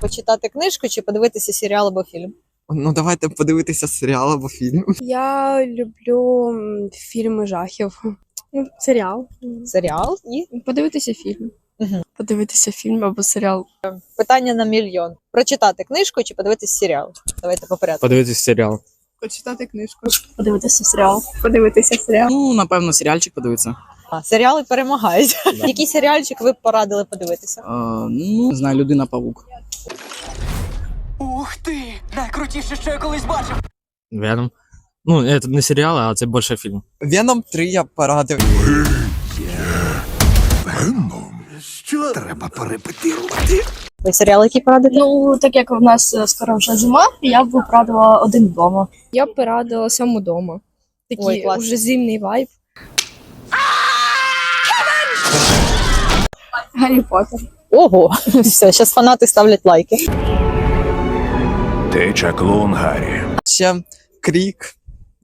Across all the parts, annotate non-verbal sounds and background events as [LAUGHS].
Почитати книжку чи подивитися серіал або фільм? Ну, давайте подивитися серіал або фільм. Я люблю фільми жахів. Ну, Серіал. Серіал і Подивитися фільм. Мгм. Подивитися фільм або серіал. питання на мільйон. Прочитати книжку чи подивитися серіал? Давайте по порядку. Подивитися серіал. Почитати книжку. Подивитися серіал. Подивитися серіал. Ну, напевно, серіальчик подивитися. А, серіали перемагають. Який серіальчик ви б порадили подивитися? Е, ну, не знаю, людина павук. Ти! Найкрутіше, що я колись бачив! Веном. Ну, це не серіал, а це більше фільм. Веном 3 я порадив. Що? Треба порепетирувати. Ви серіал, який порадите? Ну, так як у нас е, скоро вже зима, я б порадила один вдома. Я б порадила сам удома. Ой, Такий класно. уже зимний вайб. Гаррі Поттер. Ого, [LAUGHS] все, зараз фанати ставлять лайки. Ти чаклун Гаррі. Ще крік.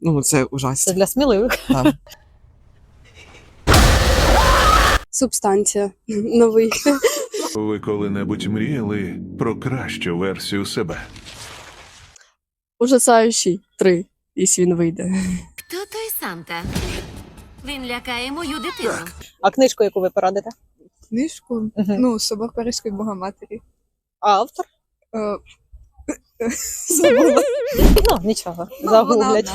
Ну, це Це ужасно. для сміливих. Так. Субстанція. Новий. Ви коли-небудь мріяли про кращу версію себе? Ужасаючий. Три. Якщо він вийде. Хто той Санта? Він лякає мою дитину. А книжку, яку ви порадите? Книжку? Ну, собак Паризької Богоматері. А автор? Е, [LAUGHS] Ну, нічого. Загуглять.